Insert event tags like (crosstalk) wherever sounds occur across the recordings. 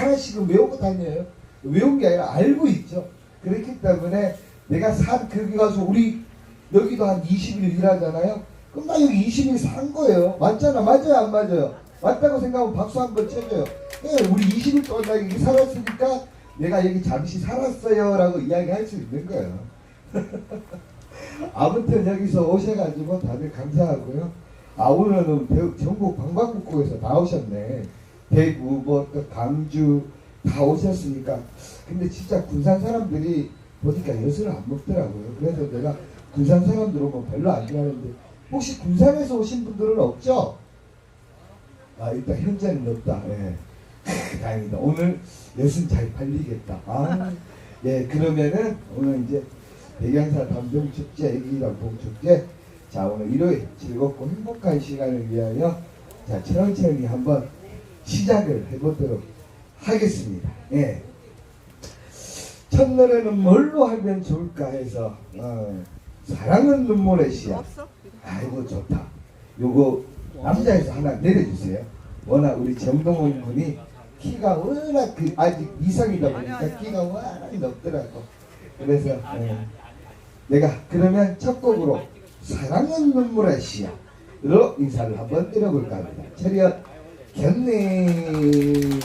하나씩은 외우고 다녀요. 외운 게 아니라 알고 있죠. 그렇기 때문에 내가 산 거기 가서 우리 여기도 한 20일 일하잖아요. 그럼 나 여기 20일 산 거예요. 맞잖아. 맞아요? 안 맞아요? 맞다고 생각하면 박수 한 번 쳐줘요. 예, 우리 20일 동안 나 여기 살았으니까 내가 여기 잠시 살았어요. 라고 이야기할 수 있는 거예요. (laughs) 아무튼 여기서 오셔가지고 다들 감사하고요. 아 오늘은 대- 전국 방방곡곡에서 다 오셨네. 대구, 뭐또 강주 다 오셨으니까. 근데 진짜 군산 사람들이 보니까 엿을 안 먹더라고요. 그래서 내가 군산 사람들 오면 별로 안 좋아하는데 혹시 군산에서 오신 분들은 없죠? 아 일단 현재는 없다. 예. (laughs) 다행이다. 오늘 엿은 잘 팔리겠다. 아, 예 그러면은 오늘 이제 백양사 담병축제, 애기 담봉 축제 자 오늘 일요일 즐겁고 행복한 시간을 위하여 자 천천히 한번 시작을 해보도록 하겠습니다. 예. 첫날에는 뭘로 하면 좋을까 해서 어, 사랑은 눈물의 씨앗 아이고 좋다. 요거 남자에서 하나 내려주세요. 워낙 우리 정동원 군이 키가 워낙 그 아직 이성이다 보니까 키가 워낙 높더라고. 그래서 예. 내가 그러면 첫 곡으로 사랑은 눈물의 씨앗으로 인사를 한번 드려볼까 합니다. 차렷 견님.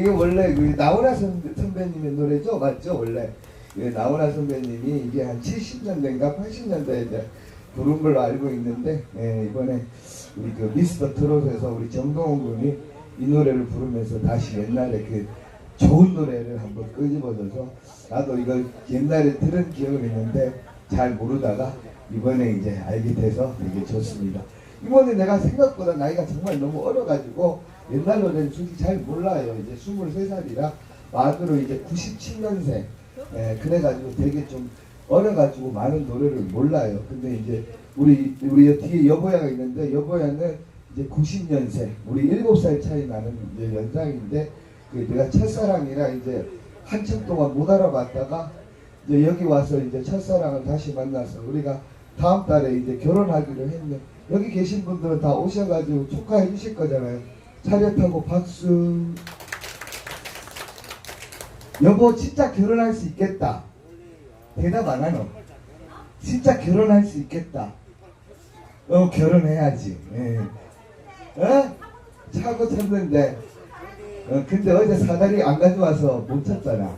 이게 원래 그 나훈아 선- 선배님의 노래죠, 맞죠? 원래 그 나훈아 선배님이 이게 한 70년대인가 80년대에 이제 부른 걸로 알고 있는데 예, 이번에 우리 그 미스터 트롯에서 우리 정동원 군이 이 노래를 부르면서 다시 옛날에 그 좋은 노래를 한번 끄집어줘서 나도 이걸 옛날에 들은 기억은 있는데 잘 모르다가 이번에 이제 알게 돼서 되게 좋습니다. 이번에 내가 생각보다 나이가 정말 너무 어려가지고 옛날 노래는 솔직히 잘 몰라요. 이제 23살이라 만으로 이제 97년생. 예, 그래가지고 되게 좀 어려가지고 많은 노래를 몰라요. 근데 이제 우리 우리 뒤에 여보야가 있는데 여보야는 이제 90년생, 우리 7살 차이 나는 이제 연상인데 그 내가 첫사랑이라 이제 한참 동안 못 알아봤다가 이제 여기 와서 이제 첫사랑을 다시 만나서 우리가 다음 달에 이제 결혼하기로 했네. 여기 계신 분들은 다 오셔가지고 축하해 주실 거잖아요. 차렷하고 박수. 여보 진짜 결혼할 수 있겠다. 대답 안 하노. 진짜 결혼할 수 있겠다. 어 결혼해야지. 예. 어? 차고 쳤는데 어, 근데 어제 사다리 안 가져와서 못 쳤잖아.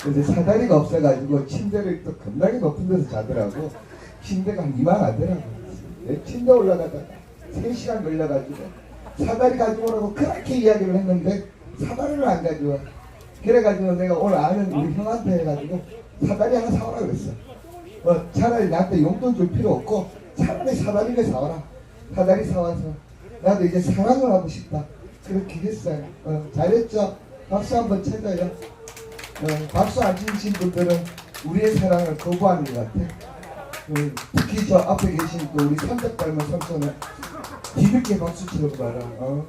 근데 사다리가 없어가지고 침대를 또 겁나게 높은 데서 자더라고. 침대가 한 이만 하더라고. 내 침대 올라가다가 3시간 걸려가지고 사다리 가지고 오라고 그렇게 이야기를 했는데 사다리를 안 가져와. 그래가지고 내가 오늘 아는 우리 형한테 해가지고 사다리 하나 사오라 그랬어. 어, 차라리 나한테 용돈 줄 필요 없고 차라리 사다리를 사와라. 사다리 사와서 나도 이제 사랑을 하고 싶다. 그렇게 했어요. 어, 잘했죠? 박수 한번 쳐줘요. 어, 박수 안 치신 분들은 우리의 사랑을 거부하는 것 같아. 어, 특히 저 앞에 계신 또 우리 삼적 닮은 삼촌은 뒤늦게 박수 치는 거라. 어.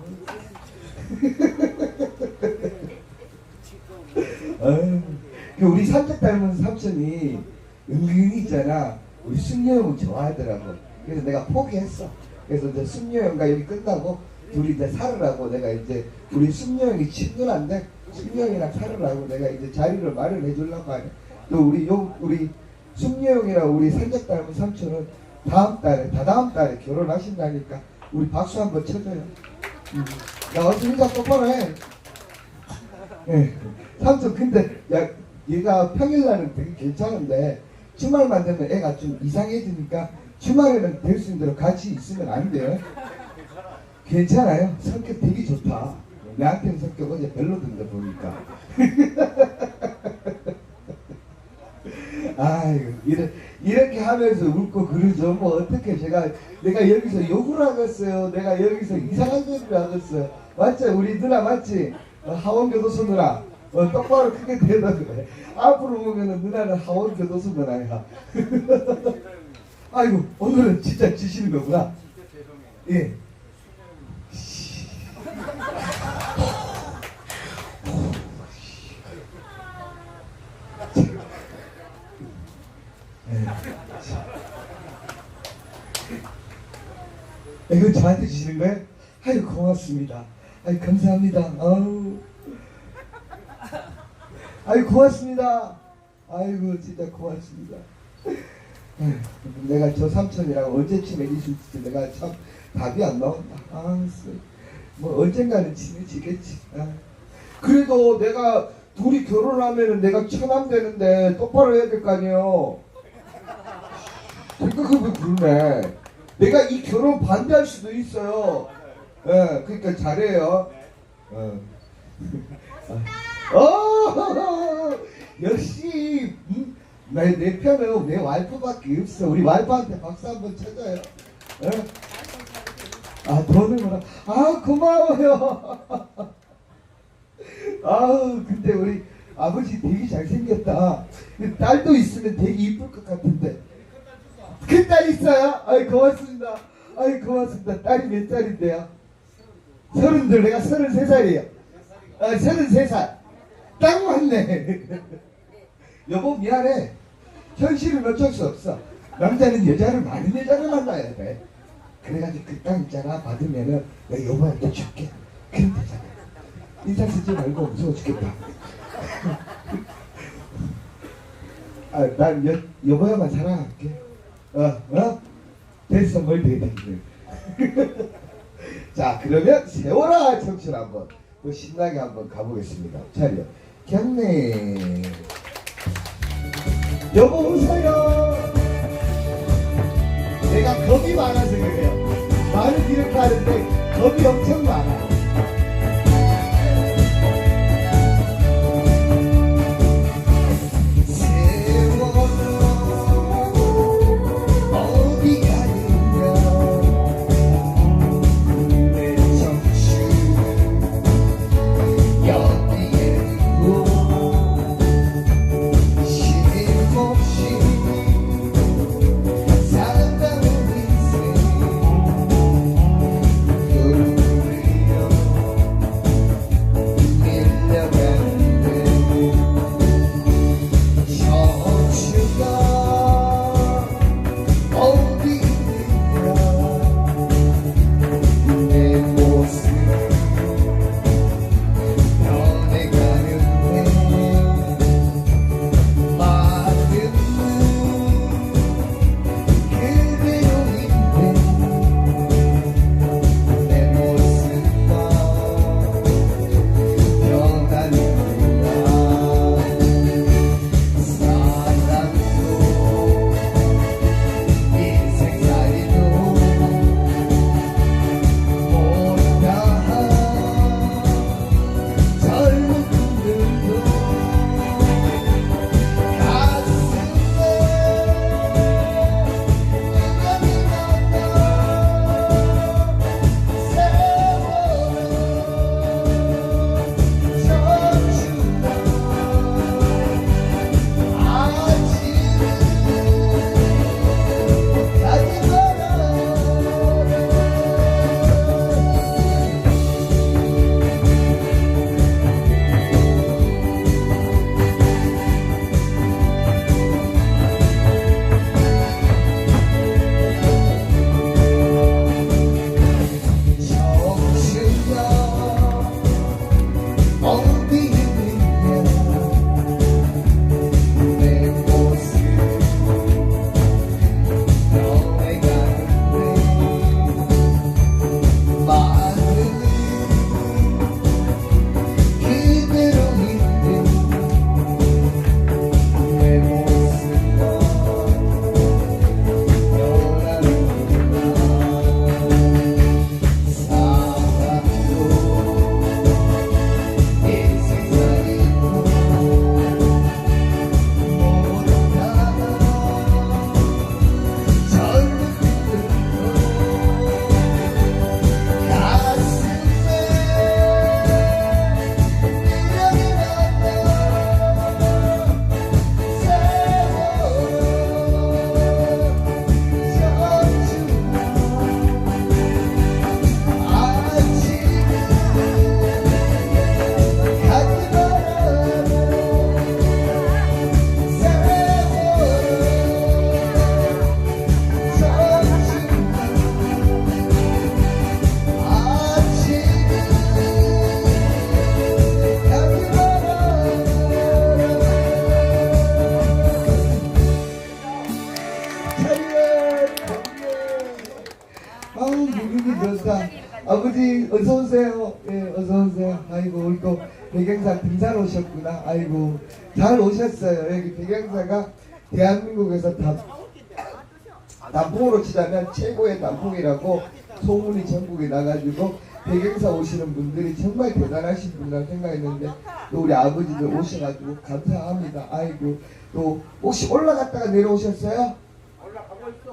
(laughs) 어휴, 그 우리 삼적 닮은 삼촌이 은근히 있잖아. 우리 승려 형을 좋아하더라고. 그래서 내가 포기했어. 그래서 이제 승려 형과 여기 끝나고 둘이 이제 살으라고 내가 이제 우리 승려 형이 친누나인데 승려 형이랑 살으라고 내가 이제 자리를 마련 해 주려고 하네. 또 우리 요 우리 승려 형이랑 우리 삼적 닮은 삼촌은 다음 달에 다다음 달에 결혼하신다니까 우리 박수 한번 쳐줘요. 음. 야 어서 인사 똑바로 해. 예. 삼촌 근데 야 얘가 평일날은 되게 괜찮은데 주말만 되면 애가 좀 이상해지니까 주말에는 될 수 있는 대로 같이 있으면 안 돼요. 괜찮아요. 성격 되게 좋다. 내한테는 성격 어제 별로던데 보니까. (laughs) 아이고 이래, 이렇게 하면서 웃고 그러죠. 뭐 어떻게 제가 내가 여기서 욕을 하겠어요. 내가 여기서 이상한 소리를 하겠어요. 맞죠? 우리 누나 맞지? 어, 하원 교도소 누나. 어, 똑바로 크게 대답을 해. 앞으로 보면은 누나는 하원 교도소 누나야. 아이고 오늘은 진짜 지시는 거구나. 예. 예. 이거 저한테 주시는 거예요? 아유 고맙습니다. 아유 감사합니다. 아우. 아유 고맙습니다. 아이고 진짜 고맙습니다. 에휴, 내가 저 삼촌이랑 언제쯤 애기실지 내가 참 답이 안 나온다. 아, 쓰- 뭐 언젠가는 친해지겠지. 아. 그래도 내가 둘이 결혼하면은 내가 처남 되는데 똑바로 해야 될 거 아니에요. 생각해보면 그러네. 내가 이 결혼 반대할 수도 있어요. 예, 그러니까 잘해요. 어. 어, 역시 음, 내, 내 편은 내 와이프밖에 없어. 우리 와이프한테 박수 한번 쳐줘요. 예? 아 돈을 뭐라? 아 고마워요. (laughs) 아 근데 우리 아버지 되게 잘생겼다. 딸도 있으면 되게 이쁠 것 같은데. 큰 딸 있어요? 아이 고맙습니다. 아이 고맙습니다. 딸이 몇 살인데요? 서른둘 내가 서른세 살이에요. 아 서른세 살. 딱 맞네. (laughs) 여보 미안해. 현실은 어쩔 수 없어. 남자는 여자를 많은 여자를 만나야 돼. 그래가지고 그 땅 있잖아 받으면은 내가 여보한테 줄게. 그럼 되잖아. 인사 쓰지 말고 무서워 죽겠다. (laughs) 아, 난 여, 여보야만 사랑할게. 어, 어? 됐어, 뭘 되겠네. (laughs) 자, 그러면 세월아 청춘 한번 또 신나게 한번 가보겠습니다. 차려. 경례. 여보 웃어요. 내가 겁이 많아서 그래요. 말을 이렇게 하는데 겁이 엄청 많아. 세 아이고 잘 오셨어요 여기 백영사가 대한민국에서 다 단풍으로 치자면 최고의 단풍이라고 소문이 전국에 나가지고 백영사 오시는 분들이 정말 대단하신 분이라고 생각했는데 또 우리 아버지들 오셔가지고 감사합니다. 아이고 또 혹시 올라갔다가 내려오셨어요?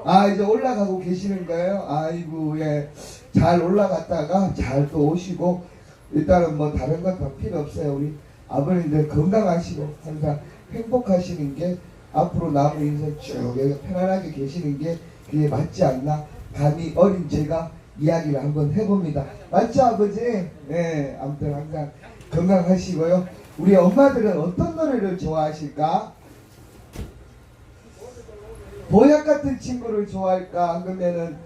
아 이제 올라가고 계시는 거예요? 아이고 예잘 올라갔다가 잘 또 오시고 일단은 뭐 다른 건 다 필요 없어요. 우리 아버님들 건강하시고 항상 행복하시는 게 앞으로 남은 인생 쭉 편안하게 계시는 게 그게 맞지 않나 감히 어린 제가 이야기를 한번 해봅니다. 맞죠 아버지? 네 아무튼 항상 건강하시고요. 우리 엄마들은 어떤 노래를 좋아하실까? 보약 같은 친구를 좋아할까? 그러면은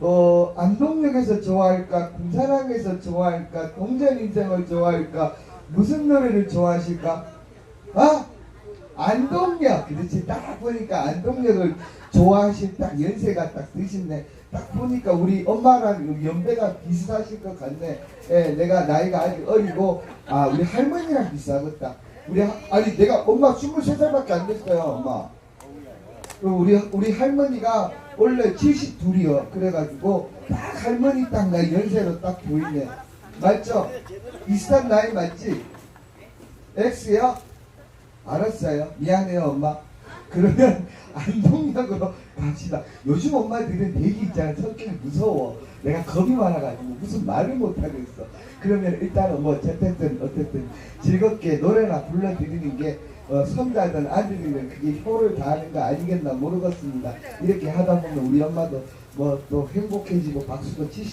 어, 안동역에서 좋아할까? 군사랑에서 좋아할까? 동전 인생을 좋아할까? 무슨 노래를 좋아하실까? 아? 안동역! 그렇지. 딱 보니까 안동역을 좋아하실 딱 연세가 딱 드시네. 딱 보니까 우리 엄마랑 연배가 비슷하실 것 같네. 예, 내가 나이가 아직 어리고, 아, 우리 할머니랑 비슷하겠다. 우리, 하- 아니, 내가 엄마 23살밖에 안 됐어요, 엄마. 그 우리 우리 할머니가 원래 72이요. 그래가지고 딱 할머니 딱 나 연세로 딱 보이네. 맞죠? 비슷한 나이 맞지? X요? 알았어요. 미안해요, 엄마. 그러면 (laughs) 안동역으로 갑시다. 요즘 엄마들은 되게 있잖아. 성격이 무서워. 내가 겁이 많아가지고 무슨 말을 못하겠어. 그러면 일단은 뭐 어쨌든 어쨌든 즐겁게 노래나 불러드리는 게 어, 손자든 아들이든 그게 효를 다하는 거 아니겠나 모르겠습니다. 이렇게 하다 보면 우리 엄마도 뭐 또 행복해지고 박수도 치시